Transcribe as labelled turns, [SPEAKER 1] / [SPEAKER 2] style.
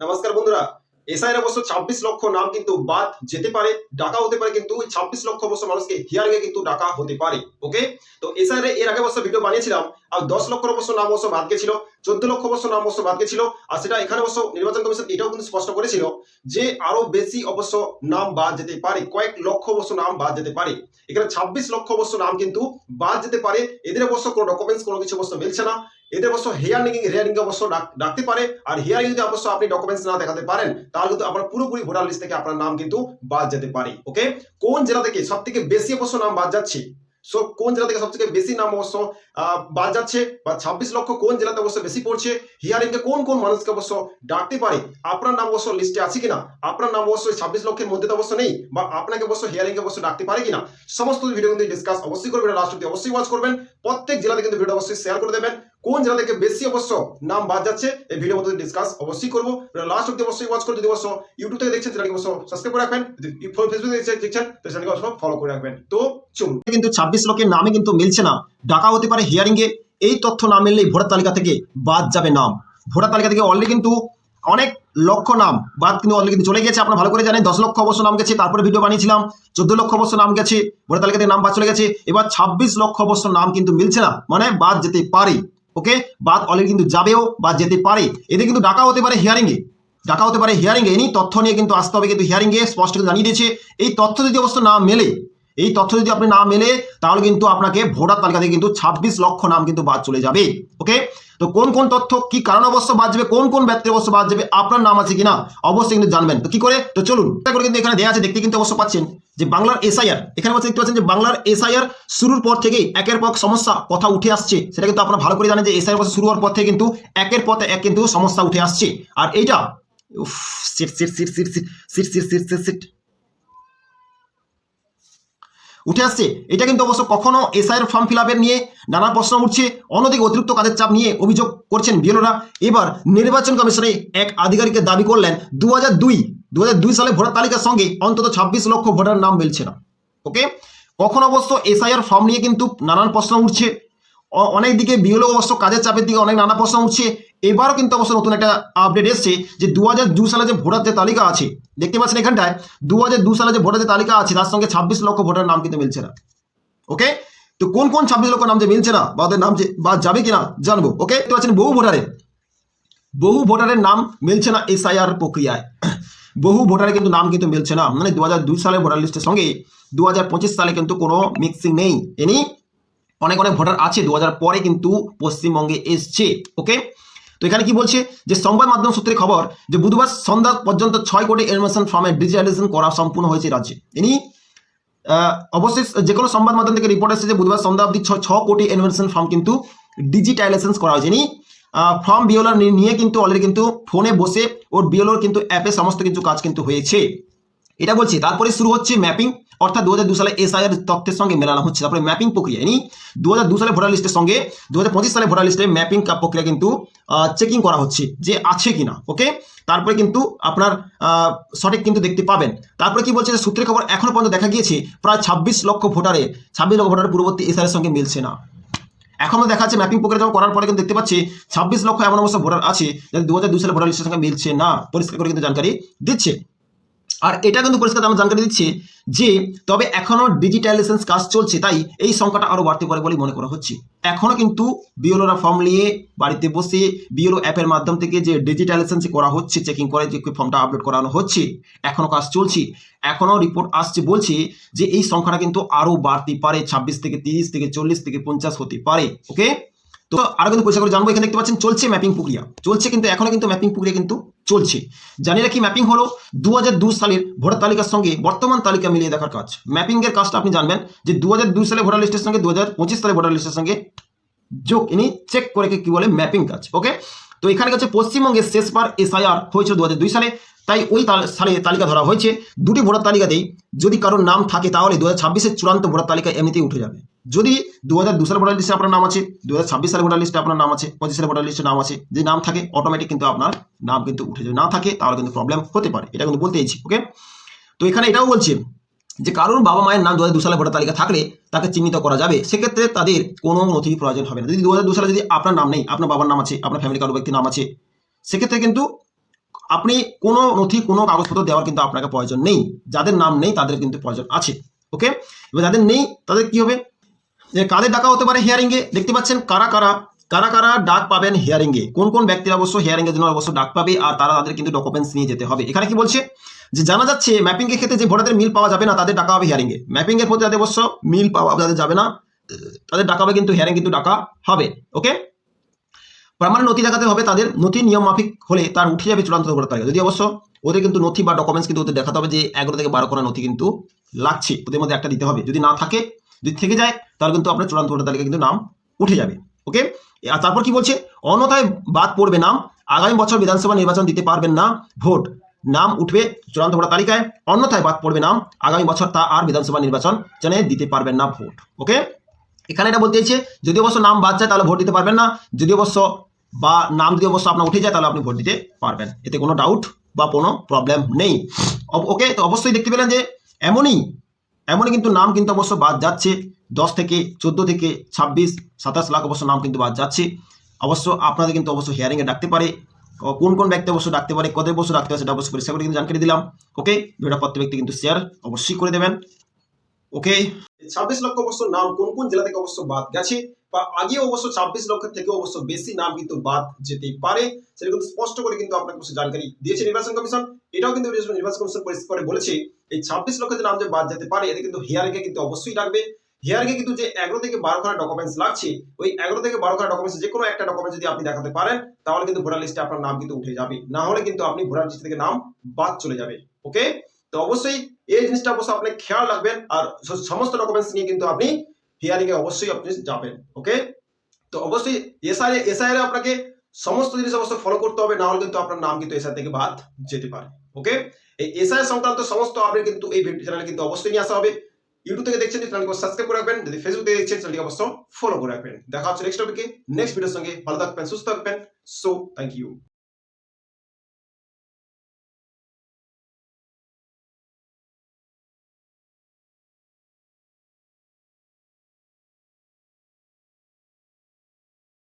[SPEAKER 1] নমস্কার বন্ধুরা এসআইয়ের অবশ্য ছাব্বিশ লক্ষ নাম কিন্তু বাদ যেতে পারে ডাকা হতে পারে কিন্তু ওই ছাব্বিশ লক্ষ অবশ্য মানুষকে হিয়ারিং এ কিন্তু ডাকা হতে পারে ওকে তো এসআইয়ের এর আগে অবশ্য ভিডিও বানিয়েছিলাম, আর দশ লক্ষ অবশ্য নাম অবশ্য বাদ গেছিল, চোদ্দ লক্ষ অবশ্য নাম অবশ্য বাদ গেছিল, আর সেটা এখানে অবশ্য নির্বাচন কমিশন এটাও কিন্তু স্পষ্ট করেছিল যে আরও বেশি অবশ্য নাম বাদ যেতে পারে, কয়েক লক্ষ অবশ্য নাম বাদ যেতে পারে। এখানে ছাব্বিশ লক্ষ অবশ্য নাম কিন্তু বাদ যেতে পারে, এদের অবশ্য কোনো ডকুমেন্টস কোনো কিছু অবশ্য মিলছে না। এদের অবশ্য হেয়ারিং হেয়ারিং অবশ্য ডাকতে পারে। আর হিয়ারিং যদি অবশ্য আপনি ডকুমেন্টস না দেখাতে পারেন, তাহলে কিন্তু আপনার পুরোপুরি ভোটার লিস্ট থেকে আপনার নাম কিন্তু বাদ যেতে পারে ওকে কোন জেলা থেকে সব থেকে বেশি অবশ্য নাম বাদ যাচ্ছে? সো কোন জেলা থেকে সব থেকে বেশি নাম অবশ্য বাদ যাচ্ছে? বা ছাব্বিশ লক্ষ কোন জেলাতে অবশ্য বেশি পড়ছে? হিয়ারিং এ কোন কোন মানুষকে অবশ্য ডাকতে পারে? আপনার নাম অবশ্য লিস্টে আছে কিনা? আপনার নাম অবশ্যই ছাব্বিশ লক্ষের মধ্যে তো অবশ্য নেই, বা আপনাকে অবশ্য হিয়ারিং এ অবশ্য ডাকতে পারে কিনা? সমস্ত ভিডিও কিন্তু ডিসকাস অবশ্যই করবেন লাস্ট অব্দি অবশ্যই ওয়াচ করবেন। প্রত্যেক জেলাতে কিন্তু ভিডিও অবশ্যই শেয়ার করে দেবেন। কোন জেলা থেকে বেশি অবশ্য নাম বাদ যাচ্ছে, এই ভিডিও মধ্যে ডিসকাস অবশ্যই করব। লাস্ট অব্দি অবশ্যই ওয়াচ করে যদি অবশ্য ইউটিউব থেকে দেখছেন চ্যানেলকে অবশ্য সাবস্ক্রাইব করে রাখবেন। ফেসবুক থেকে দেখছেন তো চ্যানেলকে অবশ্য ফলো করে রাখবেন। তো চলুন।
[SPEAKER 2] কিন্তু ছাব্বিশ লোকের নামে কিন্তু মিলছে না। ডাকা হতে পারে হিয়ারিং এ। এই তথ্য না মিললেই ভোটার তালিকা থেকে বাদ যাবে নাম। ভোটার তালিকা থেকে অলরেডি কিন্তু অনেক লক্ষ নাম বাদ কিন্তু অলরেডি কিন্তু চলে গেছে। আপনারা ভালো করে জানেন, দশ লক্ষ অবশ্য নাম গেছে, তারপরে ভিডিও বানিয়েছিলাম। চোদ্দ লক্ষ অবশ্য নাম গেছে, ভোটার তালিকা থেকে নাম বাদ চলে গেছে। এবার ছাব্বিশ লক্ষ অবশ্য নাম কিন্তু মিলছে না। মানে বাদ যেতে পারে ওকে? বাদ অলরেডি কিন্তু যাবেও বা যেতে পারে। এতে কিন্তু ডাকা হতে পারে হিয়ারিংয়ে ডাকা হতে পারে হিয়ারিংয়ে এ এই তথ্য নিয়ে কিন্তু আসতে হবে কিন্তু হিয়ারিংয়ে স্পষ্ট জানিয়ে দিয়েছে। এই তথ্য যদি অবশ্য না মেলে এই তথ্য যদি আপনি না মেলে তাহলে কিন্তু আপনাকে ভোটার তালিকা থেকে কিন্তু ছাব্বিশ লক্ষ নাম কিন্তু বাদ চলে যাবে ওকে তো কোন কোন তথ্য কি কারণ অবশ্য বাদ যাবে কোন কোন ব্যক্তি অবশ্য বাদ যাবে আপনার নাম আছে কিনা অবশ্যই কিন্তু জানবেন তো কি করে তো চলুন করে কিন্তু এখানে দেওয়া আছে দেখতে কিন্তু অবশ্য পাচ্ছেন যে বাংলার এসআইআর এখানে হচ্ছে দেখতে পাচ্ছেন যে বাংলার এসআইআর শুরুর পর থেকেই একের পর সমস্যা কথা উঠে আসছে সেটা কিন্তু আপনারা ভালো করে জানেন যে এসআইআর শুরু হওয়ার পর থেকে কিন্তু একের পথে এক কিন্তু সমস্যা উঠে আসছে আর এইটা seat seat seat seat seat seat seat seat seat উঠে আসছে। এটা কিন্তু অবশ্য কখনো এসআইয়ের ফর্ম ফিল নিয়ে নানা প্রশ্ন উঠছে। অন্যদিকে অতিরিক্ত কাজের চাপ নিয়ে অভিযোগ করছেন বিএলওরা। এবার নির্বাচন কমিশনে এক আধিকারিকের দাবি করলেন দু হাজার দুই দু হাজার দুই সালে ভোটার তালিকার সঙ্গে অন্তত ছাব্বিশ লক্ষ ভোটার নাম মিলছে না। ওকে? কখন অবশ্য এসআইআর ফর্ম নিয়ে কিন্তু নানান প্রশ্ন উঠছে। অনেক দিকে বিএলও অবশ্য কাজের চাপের দিকে অনেক নানা প্রশ্ন উঠছে। এবারও কিন্তু অবশ্য নতুন একটা আপডেট এসছে যে দু সালে যে ভোটার যে তালিকা আছে দেখতে পাচ্ছেন এখানটায়, দু হাজার দু সালে যে ভোটার তালিকা আছে, তার সঙ্গে ছাব্বিশ লক্ষ ভোটার নাম কিন্তু মিলছে না। ওকে? তো কোন কোন ছাব্বিশ লক্ষ নাম যে মিলছে না, বা ওদের নাম যে, বা যাবে কিনা জানব, ওকে? দেখতে পাচ্ছেন বহু ভোটারের বহু ভোটারের নাম মিলছে না এসআইআর প্রক্রিয়ায়। বহু ভোটারের কিন্তু নাম কিন্তু মিলছে না। মানে দু হাজার দুই সালের ভোটার লিস্টের সঙ্গে দু হাজার পঁচিশ সালে কিন্তু কোনো মিক্সিং নেই। এনি, অনেক অনেক ভোটার আছে, দু হাজার পরে কিন্তু পশ্চিমবঙ্গে এসছে। ওকে? তো এখানে কি বলছে? যে সংবাদ মাধ্যম সূত্রে খবর যে বুধবার সন্ধ্যা পর্যন্ত ছয় কোটি এনিমেশন ফর্মের ডিজিটালাইজেশন করা সম্পূর্ণ হয়েছে রাজ্যে। ইনি অবশ্যই যে কোনো সংবাদ মাধ্যম থেকে রিপোর্ট আসছে যে বুধবার সন্ধ্যা অবধি ছ কোটি এনিমেশন ফর্ম কিন্তু ডিজিটালাইজেশন করা হয়েছে। ইনি ফর্ম বিওলার নিয়ে কিন্তু অলরেডি কিন্তু ফোনে বসে ওর বিওলোর কিন্তু অ্যাপে সমস্ত কিছু কাজ কিন্তু হয়েছে। এটা বলছি, তারপরে শুরু হচ্ছে ম্যাপিং অর্থাৎ দু হাজার দু সালে এসআইআর তথ্যের সঙ্গে মেলানো হচ্ছে, তারপরে ম্যাপিং প্রক্রিয়া। ইনি দু হাজার দু সালে ভোটার লিস্টের সঙ্গে দু হাজার পঁচিশ সালে ভোটার লিস্টে ম্যাপিং প্রক্রিয়া কিন্তু চেকিং করা হচ্ছে যে আছে কিনা ওকে তারপরে কিন্তু আপনার সঠিক কিন্তু দেখতে পাবেন। তারপরে কি বলছে যে সূত্রের খবর এখনও পর্যন্ত দেখা গিয়েছে, প্রায় ছাব্বিশ লক্ষ ভোটারে, ছাব্বিশ লক্ষ ভোটারের পূর্ববর্তী এসআইয়ের সঙ্গে মিলছে না। এখনও দেখা যাচ্ছে ম্যাপিং প্রক্রিয়া যখন করার পরে কিন্তু দেখতে পাচ্ছি, ছাব্বিশ লক্ষ এমন অবস্থা ভোটার আছে যাদের দু হাজার দুই সালে ভোটার লিস্টের সঙ্গে মিলছে না। পরিষ্কার করে কিন্তু জানকারি দিচ্ছে। আর এটা কিন্তু পরিষ্কার আমার জানকারি দিচ্ছে যে তবে এখনও ডিজিটালাইজেশন কাজ চলছে, তাই এই সংখ্যাটা আরও বাড়তে পারে বলে মনে করা হচ্ছে। এখনও কিন্তু বিএলওরা ফর্ম নিয়ে বাড়িতে বসে বিএলও অ্যাপের মাধ্যম থেকে যে ডিজিটালাইজেশন যে করা হচ্ছে চেকিং করে যে ফর্মটা আপলোড করানো হচ্ছে, এখনও কাজ চলছে। এখনও রিপোর্ট আসছে বলছে যে এই সংখ্যাটা কিন্তু আরও বাড়তে পারে, ছাব্বিশ থেকে তিরিশ থেকে চল্লিশ থেকে পঞ্চাশ হতে পারে ওকে তো আরও কিন্তু পরিষ্কার করে জানব, এখানে দেখতে পাচ্ছেন চলছে ম্যাপিং প্রক্রিয়া। চলছে কিন্তু, এখনও কিন্তু ম্যাপিং প্রক্রিয়া কিন্তু চলছে। জানি রাখি ম্যাপিং হলো? দু সালের ভোটার তালিকার সঙ্গে বর্তমান তালিকা মিলিয়ে দেখার কাজ। ম্যাপিং এর কাজটা আপনি জানবেন যে দু হাজার দুই সালে ভোটার লিস্টের সঙ্গে দু হাজার পঁচিশ সালে ভোটার লিস্টের সঙ্গে যোগ ইনি চেক করে কি বলে ম্যাপিং কাজ ওকে তো এখানে হচ্ছে পশ্চিমবঙ্গের শেষবার এসআইআর হয়েছিল দু হাজার দুই সালে, তাই ওই সালে তালিকা ধরা হয়েছে। দুটি ভোটার তালিকাতেই যদি কারোর নাম থাকে তাহলে দু হাজার ছাব্বিশের চূড়ান্ত ভোটার তালিকা এমনিতেই উঠে যাবে। যদি দু হাজার দু সালে ভোটার লিস্টে আপনার নাম আছে দু হাজার ছাব্বিশ সালে ভোটার লিস্টে আপনার নাম আছে, পঁচিশ সালে ভোটার লিস্টে নাম আছে, যদি নাম থাকে অটোমেটিক কিন্তু আপনার নাম কিন্তু উঠে যাবে। না থাকে, তাহলে কিন্তু প্রবলেম হতে পারে। এটা কিন্তু বলতে চাইছি ওকে তো এখানে এটাও বলছে যে কারোর বাবা মায়ের নাম দু হাজার দু সালে ভোটার তালিকা থাকলে তাকে চিহ্নিত করা যাবে। সেক্ষেত্রে তাদের কোনো নথি প্রয়োজন হবে না। যদি দু হাজার দু সালে যদি আপনার নাম নেই, আপনার বাবার নাম আছে, আপনার ফ্যামিলি কারও ব্যক্তির নাম আছে, সেক্ষেত্রে কিন্তু আপনি কোনো নথি, কোনো কাগজপত্র দেওয়ার কিন্তু আপনাকে প্রয়োজন নেই। যাদের নাম নেই, তাদের কিন্তু প্রয়োজন আছে ওকে এবার যাদের নেই, তাদের কি হবে? যে কাদের ডাকা হতে পারে হিয়ারিং এ? দেখতে পাচ্ছেন কারা কারা? কারা কারা ডাক পাবেন হিয়ারিং এ? কোন কোন ব্যক্তিরা অবশ্য হিয়ারিং এর জন্য অবশ্য ডাক পাবে? আর তারা তাদের কিন্তু ডকুমেন্টস নিয়ে যেতে হবে। এখানে কি বলছে? যে জানা যাচ্ছে ম্যাপিং এর ক্ষেত্রে যে ভোটারদের মিল পাওয়া যাবে না, তাদের ডাকা হবে হিয়ারিং এ। ম্যাপিং এর প্রতি যাদের অবশ্য মিল পাওয়া যাদের যাবে না। তাদের ডাকা হবে কিন্তু হিয়ারিং কিন্তু ডাকা হবে। ওকে প্রমাণ নথি দেখাতে হবে তাদের। নথি নিয়ম মাফিক হলে তার উঠে যাবে চূড়ান্ত ভোটার তালিকা। যদি অবশ্য ওদের কিন্তু নথি বা ডকুমেন্টস কিন্তু ওদের দেখাতে হবে যে এগারো থেকে বারো করা নথি কিন্তু লাগছে। ওদের মধ্যে একটা দিতে হবে। যদি না থাকে যদি থেকে যায় তাহলে কিন্তু আপনার চূড়ান্ত ভোটার তালিকা কিন্তু নাম উঠে যাবে ওকে আর তারপর কি বলছে? অন্যথায় বাদ পড়বে নাম, আগামী বছর বিধানসভা নির্বাচন দিতে পারবেন না, ভোট, নাম উঠবে চূড়ান্ত ভোটার তালিকায়, অন্যথায় বাদ পড়বে নাম, আগামী বছর তা আর বিধানসভা নির্বাচন জানে দিতে পারবেন না ভোট ওকে এখানে এটা বলতে চাইছে, যদি অবশ্য নাম বাদ যায় তাহলে ভোট দিতে পারবেন না, যদি অবশ্য বা নাম যদি অবশ্য আপনার উঠে যায় তাহলে আপনি ভোট দিতে পারবেন, এতে কোনো ডাউট বা কোনো প্রবলেম নেই ওকে তো অবশ্যই দেখতে পেলেন যে এমনই এমনই কিন্তু নাম কিন্তু অবশ্য বাদ যাচ্ছে। দশ থেকে চোদ্দ থেকে ছাব্বিশ, সাতাশ লাখ অবশ্য নাম কিন্তু বাদ যাচ্ছে। অবশ্য আপনাদের কিন্তু অবশ্য হিয়ারিংয়ে ডাকতে পারে। কোন কোন ব্যক্তি অবশ্য ডাকতে পারে কত বছর ডাকতে পারে সেটা অবশ্যই পরিষ্কার করে কিন্তু জানকারি দিলাম। ওকে ভিডিওটা প্রত্যেক ব্যক্তি কিন্তু শেয়ার অবশ্যই করে দেবেন। ওকে
[SPEAKER 1] ছাব্বিশ লক্ষ অবশ্য নাম কোন কোন জেলা থেকে অবশ্য বাদ গেছে? বা আগে অবশ্য ছাব্বিশ লক্ষের থেকে অবশ্য বেশি নাম কিন্তু বাদ যেতে পারে। সেটা কিন্তু স্পষ্ট করে কিন্তু আপনাকে অবশ্য জানকারি দিয়েছে নির্বাচন কমিশন। এটাও কিন্তু নির্বাচন কমিশন পরিষ্কার করে বলেছে, এই ছাব্বিশ লক্ষ যে নাম যে বাদ যেতে পারে, এতে কিন্তু হিয়ারিং এ কিন্তু অবশ্যই ডাকবে হিয়ারিং এ কিন্তু যে এগারো থেকে বারো খানা ডকুমেন্টস লাগছে, ওই এগারো থেকে বারো খানা ডকুমেন্টস যে কোনো একটা ডকুমেন্ট যদি আপনি দেখাতে পারেন, তাহলে কিন্তু ভোটার লিস্টে আপনার নাম কিন্তু উঠে যাবে। না হলে কিন্তু আপনি ভোটার লিস্ট থেকে নাম বাদ চলে যাবে। ওকে তো অবশ্যই এই জিনিসটা অবশ্যই আপনি খেয়াল রাখবেন আর সমস্ত ডকুমেন্টস নিয়ে কিন্তু আপনি হিয়ারিং এ অবশ্যই আপনি যাবেন ওকে তো অবশ্যই এসআই এসআই আপনাকে সমস্ত জিনিস অবশ্যই ফলো করতে হবে না হলে কিন্তু আপনার নাম কিন্তু এসআই থেকে বাদ যেতে পারে ওকে এই এসআই সংক্রান্ত সমস্ত আপডেট কিন্তু এই ভিডিও চ্যানেলে কিন্তু অবশ্যই নিয়ে আসা হবে। ইউটিউব থেকে দেখছেন চ্যানেলকে সাবস্ক্রাইব করে রাখবেন, যদি ফেসবুক থেকে দেখছেন চ্যানেলকে অবশ্যই ফলো করে রাখবেন। দেখা হচ্ছে নেক্সট টপিকে নেক্সট ভিডিওর সঙ্গে ভালো থাকবেন, সুস্থ থাকবেন সো থ্যাংক ইউ